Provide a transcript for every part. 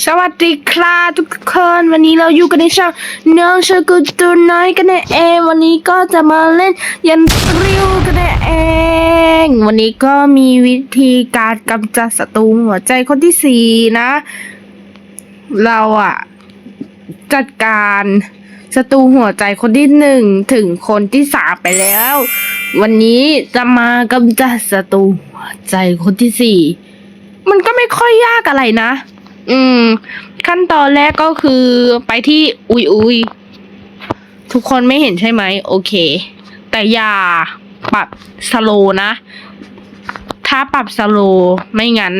สวัสดีครับทุกคนวันนี้เราอยู่กันในช่องน้องชกุตัวน้อยกันเองวันนี้ก็จะมาเล่นยันตริวกันเองวันนี้ก็มีวิธีการกำจัดศัตรูหัวใจคนที่สี่นะ เราอะจัดการศัตรูหัวใจคนที่หนึ่งถึงคนที่สามไปแล้ว วันนี้จะมากำจัดศัตรูหัวใจคนที่สี่มันก็ไม่ค่อยยากอะไรนะ อืม ขั้นตอนแรกก็คือไปที่อุยอุยทุกคนไม่เห็นใช่ไหม โอเค แต่อย่าปรับสโลนะ ถ้าปรับสโลไม่งั้น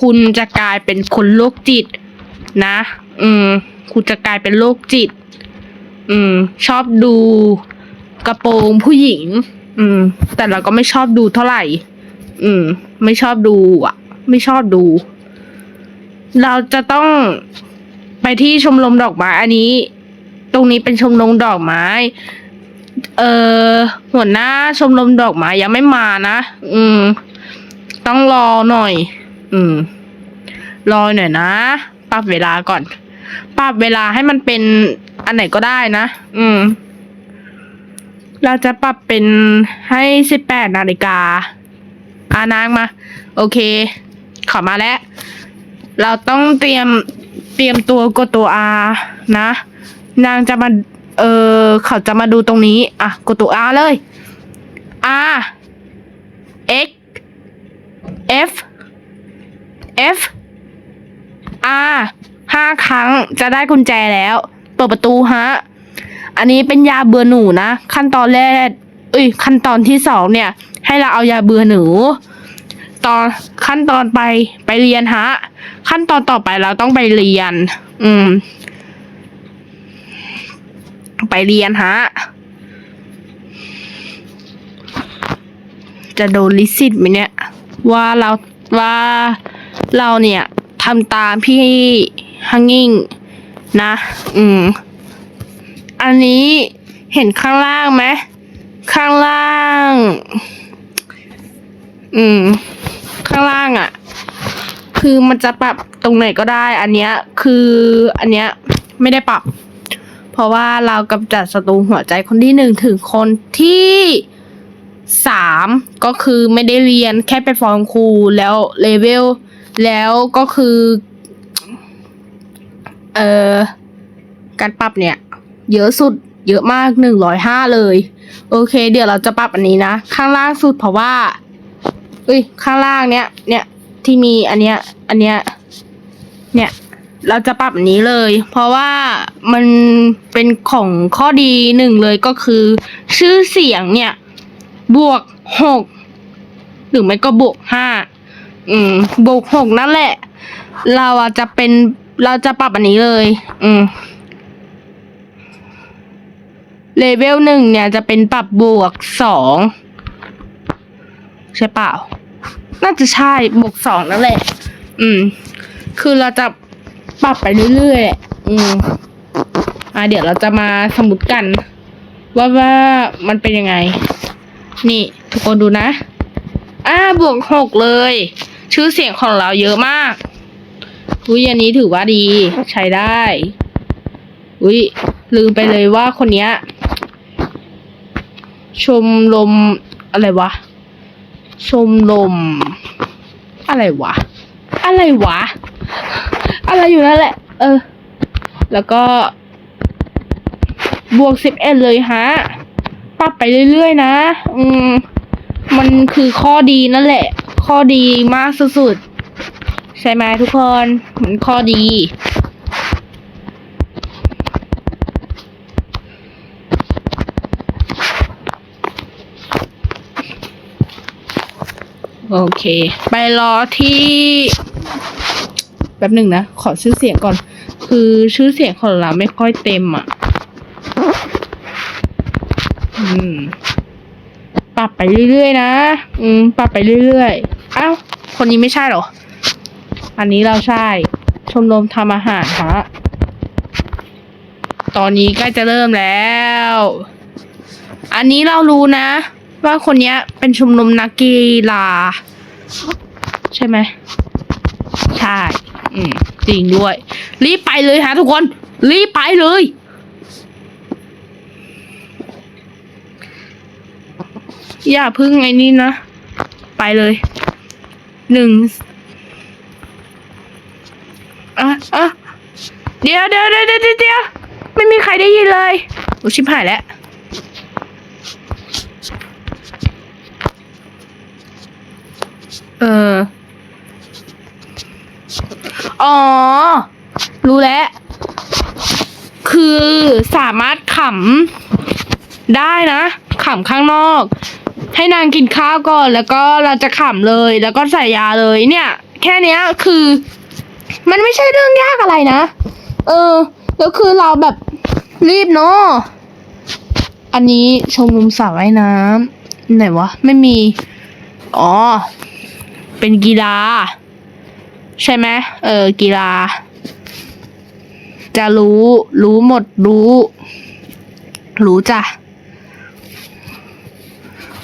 คุณจะกลายเป็นคนโรคจิต นะ อืม คุณจะกลายเป็นโรคจิต อืม ชอบดูกระโปรงผู้หญิง อืม แต่เราก็ไม่ชอบดูเท่าไหร่ อืม ไม่ชอบดูอะ ไม่ชอบดู เราจะต้องไปที่ชมรมดอกไม้อันนี้ ตรงนี้เป็นชมรมดอกไม้ เออหัวหน้าชมรมดอกไม้ยังไม่มานะอืม ต้องรอหน่อย อืม รอหน่อยนะปรับเวลาก่อน ปรับเวลาให้มันเป็นอันไหนก็ได้นะอืม เราจะปรับเป็นให้สิบแปดนาฬิกาอา นางมา โอเค ขอมาแล้ว เราต้องเตรียมเตรียมตัวกดตัว R นะ นางจะมา เออเขาจะมาดูตรงนี้ อะ กดตัว R เลย R X F F R ห้าครั้งจะได้กุญแจแล้ว เปิดประตูฮะ อันนี้เป็นยาเบื่อหนูนะ ขั้นตอนแรกเอ้ยขั้นตอนที่สองเนี่ย ให้เราเอายาเบื่อหนู ตอนขั้นตอนไปไปเรียนฮะ ขั้นตอนต่อไปเราต้องไปเรียน อืม ไปเรียนฮะ จะโดนลิสิตไหมเนี่ย ว่าเราว่าเราเนี่ยทำตามพี่ฮังงิ่งนะ อืม อันนี้เห็นข้างล่างไหมข้างล่าง อืมางอะ่ะ คือมันจะปรับตรงไหนก็ได้ อันเนี้ยคืออันเนี้ยไม่ได้ปรับ เพราะว่าเรากำจัดศัตรูหัวใจคนที่หนึ่งถึงคนที่สามก็คือไม่ได้เรียนแค่ไปฟ้องครูแล้วเลเวลแล้วก็คือเอ่อการปรับเนี่ย เยอะสุดเยอะมากหนึ่งร้อยห้าเลย โอเค เดี๋ยวเราจะปรับอันนี้นะ ข้างล่างสุดเพราะว่า อ้ยข้างล่างเนี้ยเนี่ยที่มีอันเนี้ยอันเนี้ยเนี่ยเราจะปรับนนี้เลย เพราะว่ามันเป็นของข้อดีหนึ่งเลยก็คือ ชื่อเสียงเนี่ย บวกหกหรือไม่ก็บวกห้าอืม บวกหกนั่นแหละ เราอะจะเป็นเราจะปรับอันนี้เลย อืมเลเวลหนึ่งเนี่ยจะเป็นปรับบวกสองใช่เปล่า น่าจะใช่บวกสองนั่นแหละ อืม คือเราจะปรับไปเรื่อยๆอืม อ่าเดี๋ยวเราจะมาสมมติกัน ว่าว่ามันเป็นยังไง นี่ทุกคนดูนะ อ่าบวกหกเลย ชื่อเสียงของเราเยอะมากอุ้ยอันนี้ถือว่าดีใช้ได้ อุ้ยลืมไปเลยว่าคนเนี้ย ชมรมอะไรวะ ชมรมอะไรวะ อะไรวะ อะไรอยู่นั่นแหละ เออ แล้วก็ บวกสิบเอ็ดเลยฮะปรับไปเรื่อยๆนะ อืม มันคือข้อดีนั่นแหละ ข้อดีมากสุดๆ ใช่ไหมทุกคน มันข้อดี โอเค ไปรอที่แป๊บหนึ่งนะ ขอชื่อเสียงก่อน คือชื่อเสียงของเราไม่ค่อยเต็มอะ อืม ปรับไปเรื่อยๆนะ อืม ปรับไปเรื่อยๆ อ้าว คนนี้ไม่ใช่หรอ อันนี้เราใช่ ชมรมทำอาหารฮะตอนนี้ใกล้จะเริ่มแล้ว อันนี้เรารู้นะ ว่าคนเนี้ยเป็นชมรมนักกีฬา ใช่ไหมใช่อืมจริงด้วย รีบไปเลยฮะทุกคน รีบไปเลย อย่าพึ่งไอ้นี่นะ ไปเลยหนึ่งอะอะเดี๋ยวเดี๋ยวเดี๋ยวเดี๋ยวเดี๋ยวไม่มีใครได้ยินเลยโอ้ชิบหายแล้ว เออ อ๋อ รู้แล้ว คือสามารถขำได้นะขำข้างนอก ให้นางกินข้าวก่อน แล้วก็เราจะขำเลย แล้วก็ใส่ยาเลยเนี่ย แค่เนี้ยคือ มันไม่ใช่เรื่องยากอะไรนะ เออ แล้วคือเราแบบรีบเนาะอันนี้ชมรมสระว่ายน้ำไหนวะ ไม่มี อ๋อ เป็นกีฬา ใช่ไหมเออ กีฬา จะรู้ รู้หมดรู้ รู้จ้ะ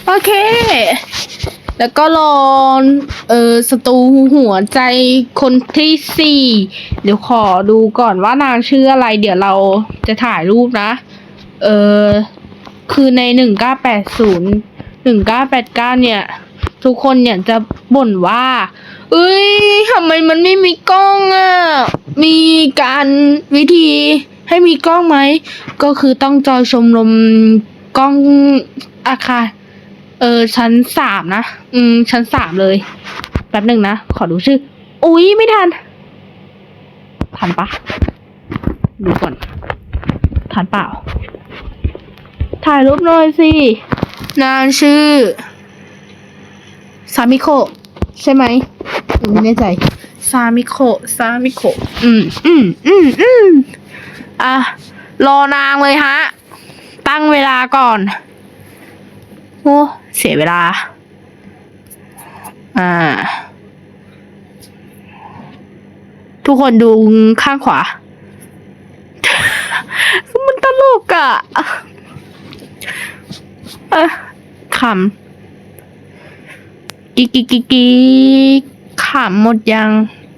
โอเค แล้วก็รอเออสตูหัวใจคนที่สี่ เดี๋ยวขอดูก่อนว่านางชื่ออะไร เดี๋ยวเราจะถ่ายรูปนะ เออคือในหนึ่งเก้าแปดศูนย์หนึ่งเก้าแปดเก้าเนี่ย ทุกคนเนี่ยจะบ่นว่าเอ้ยทำไมมันไม่มีกล้องอะ มีการวิธีให้มีกล้องไหม ก็คือต้องจอยชมรมกล้องอาคารเออชั้นสามนะ อืม ชั้นสามเลย แป๊บหนึ่งนะ ขอดูชื่อ อุ๊ย ไม่ทัน ทันปะดูก่อน ทันเปล่า ถ่ายรูปหน่อยสิ นางชื่อ ซามิโคใช่ไหมอืมไม่แน่ใจซามิโคซามิโคอืมอืมอืมอืมอะ รอนางเลยฮะ ตั้งเวลาก่อน โอ้ เสียเวลา อ่า ทุกคนดูข้างขวา มันตลกอะเอะขำ กิกกิกกิกกิกขำหมดยัง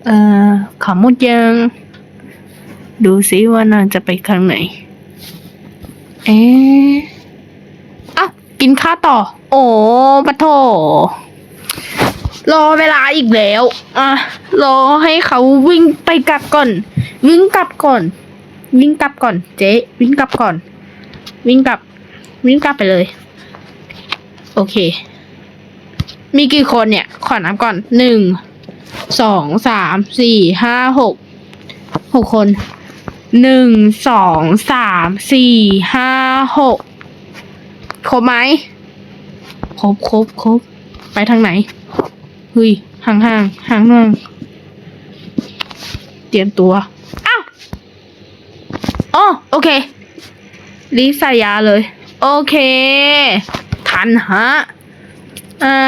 เอ่อขำหมดยัง ดูซิว่านางจะไปทางไหน เอ๊ะอ้าวกินข้าวต่อ โอ้ปะโถรอเวลาอีกแล้ว อะ รอให้เขาวิ่งไปกลับก่อน วิ่งกลับก่อน วิ่งกลับก่อน เจ๊วิ่งกลับก่อน วิ่งกลับ วิ่งกลับไปเลย โอเค มีกี่คนเนี่ย ขอนับก่อนหนึ่งสองสามสี่ห้าหกหกคนหนึ่งสองสามสี่ห้าหกครบไหมครบครบครบไปทางไหนเฮ้ยห่างห่างห่างห่างเตรียมตัวอ้าวอ๋อโอเครีบใส่ยาเลย โอเค ทันฮะ อ่า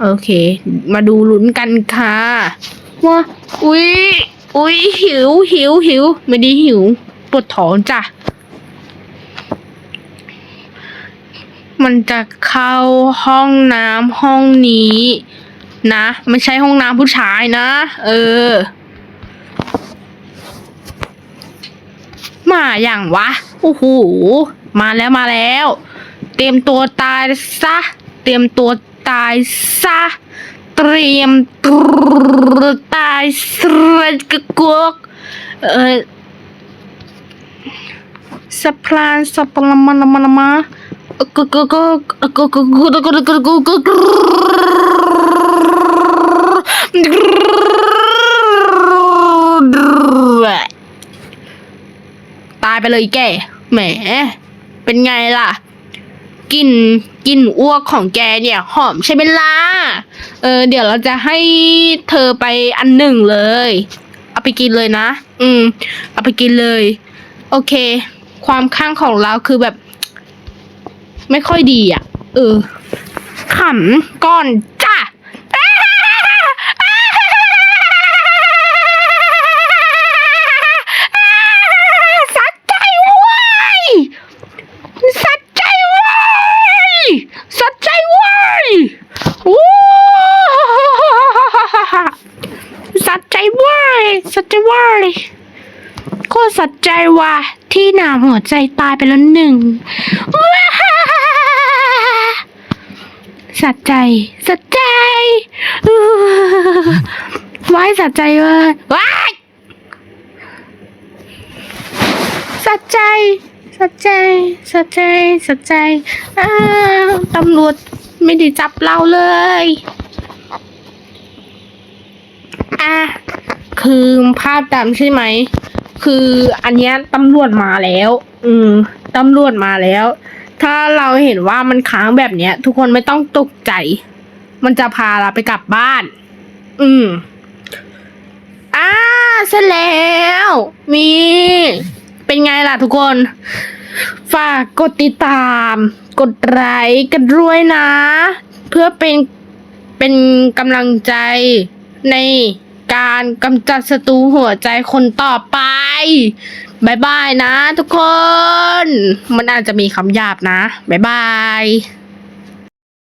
โอเค มาดูลุ้นกันค่ะว่าอุ๊ย อุ๊ย หิว หิว หิว ไม่ได้หิว ปวดท้องจ้ะ มันจะเข้าห้องน้ำห้องนี้ นะไม่ใช่ห้องน้ำผู้ชายนะ เออ มาอย่างวะ โอ้โห มาแล้วมาแล้ว เตรียมตัวตายซะ เตรียมตัวตายซะ เตรียมตัวตายซะกะกวกเออสะพลานสะพลามานมานมาก็ก็ก็ก็ก็ก็ก็ก็ก็ก็ก็ก็ตายไปเลยแกแหม เป็นไงล่ะ กลิ่นกลิ่นอ้วกของแกเนี่ย หอมใช่ไหมล่ะเออ เดี๋ยวเราจะให้เธอไปอันหนึ่งเลย เอาไปกินเลยนะ อืม เอาไปกินเลย โอเค ความข้างของเราคือแบบ ไม่ค่อยดีอะ เออขำก่อนจ้ะ สัดใจเว้ย สัดใจเว้ย สัดใจเว้ยวู้สัดใจเว้ย สัจใจเว่าเลยโคตรสัจใจว่ะที่ หัวใจตายไปแล้วหนึ่งสัจใจสัจใจอื้อว้ายสัจใจเว้ยว้ายสัจใจสัจใจสัจใจสัจใจอ้าวตำรวจไม่ได้จับเราเลยอะคือภาพจำใช่ไหม คืออันเนี้ยตำรวจมาแล้ว อืมตำรวจมาแล้ว ถ้าเราเห็นว่ามันค้างแบบเนี้ย ทุกคนไม่ต้องตกใจ มันจะพาเราไปกลับบ้าน อืมอ่าเสร็จแล้วมีเป็นไงล่ะทุกคน ฝากกดติดตาม กดไลค์กันด้วยนะ เพื่อเป็นเป็นกำลังใจใน การกำจัดศัตรูหัวใจคนต่อไปบายบายนะทุกคน มันอาจจะมีคำหยาบนะบายบาย